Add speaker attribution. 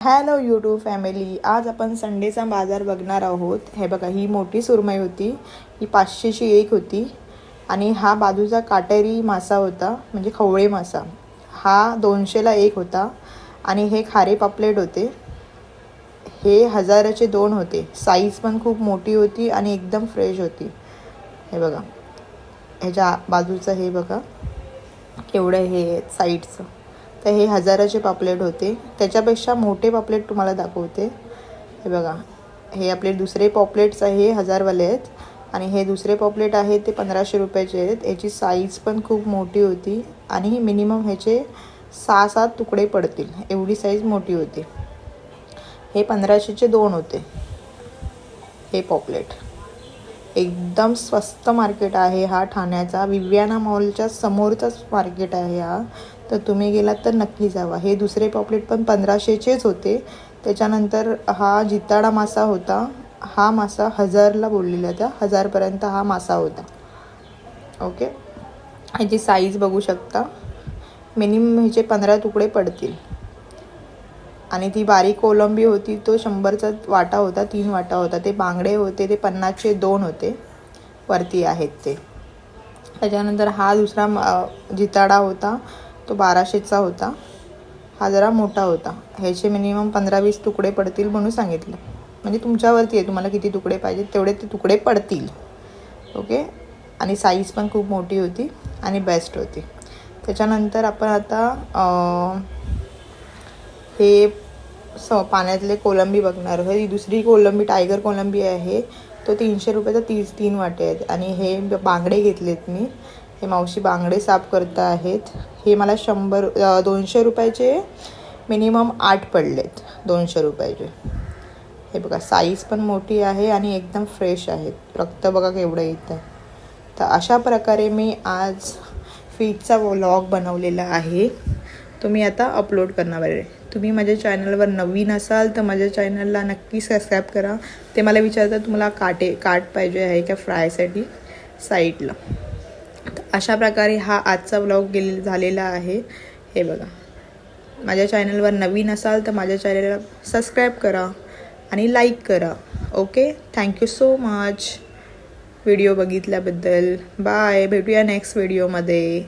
Speaker 1: Hello YouTube family आज आपण संडेचा बाजार बघणार आहोत. हे बघा ही मोठी सुरमई होती ही पाचशेची एक होती आणि हा बाजूचा काटेरी मासा होता म्हणजे खवळे मासा. हा दोनशेला एक होता आणि हे खारे पापलेट होते. हे हजाराचे दोन होते. साईज पण खूप मोठी होती आणि एकदम फ्रेश होती. हे बघा ह्याच्या बाजूचं हे बघा केवढं हे साईडचं तर हे हजाराचे पापलेट होते. त्याच्यापेक्षा मोठे पापलेट तुम्हाला दाखवते. हे बघा. हे आपले दुसरे पॉपलेट्स आहे हे हजारवाले आहेत. आणि हे दुसरे पॉपलेट आहे ते पंधराशे रुपयाचे आहेत. याची साईज पण खूप मोठी होती. आणि मिनिमम ह्याचे सहा सात तुकडे पडतील. एवढी साईज मोठी होती. हे पंधराशेचे दोन होते. हे पॉपलेट. एकदम स्वस्त मार्केट आहे हा ठाण्याचा. विव्याना मॉलच्या समोरचाच मार्केट आहे हा. तर तुम्ही गेलात तर नक्की जावा. हे दुसरे पॉपलेट पण पंधराशेचेच होते. त्याच्यानंतर हा जिताडा मासा होता. हा मासा हजारला बोललेला त्या हजारपर्यंत हा मासा होता. ओके? ह्याची साईज बघू शकता. मिनिमम ह्याचे पंधरा तुकडे पडतील. आणि ती बारीक कोलंबी होती तो शंभरचा वाटा होता तीन वाटा होता. ते बांगडे होते ते पन्नासचे दोन होते. वरती आहेत ते. त्याच्यानंतर हा दुसरा जिताडा होता. तो बाराशेचा होता. हा जरा मोठा होता. ह्याचे मिनिमम पंधरा वीस तुकडे पडतील म्हणून सांगितलं. म्हणजे तुमच्यावरती आहे. तुम्हाला किती तुकडे पाहिजेत तेवढे ते तुकडे पडतील. ओके आणि साईज पण खूप मोठी होती आणि बेस्ट होती. त्याच्यानंतर आपण आता हे स पाण्यातले कोलंबी बघणार. आहोत ही दुसरी कोलंबी टायगर कोलंबी आहे. तो तीनशे रुपयाचा तीस तीन वाटे आहेत. आणि हे बांगडे घेतलेत मी. हे मावशी बांगडे साफ करत आहेत हे मला शंभर दोनशे रुपयाचे मिनिमम आठ पडलेत. दोनशे रुपयाचे. हे बघा साईज पण मोठी आहे आणि एकदम फ्रेश आहेत. रक्त बघा केवढं येतं तर अशा प्रकारे मी आज फीडचा व्लॉग बनवलेला आहे. तो मी आता अपलोड करणार आहे. तुम्ही माझ्या चॅनलवर नवीन असाल तर माझ्या चॅनलला नक्की सबस्क्राईब करा. ते मला विचारतात तुम्हाला काटे काट पाहिजे आहे का फ्रायसाठी साईडला अशा प्रकारे हा आजचा ब्लॉग गेल झालेला आहे. हे बघा. माझ्या चॅनलवर नवीन असाल तर माझ्या चॅनलला सबस्क्राईब करा आणि लाईक करा. Okay thank you so much video बघितल्याबद्दल. Bye भेटूया नेक्स्ट व्हिडिओमध्ये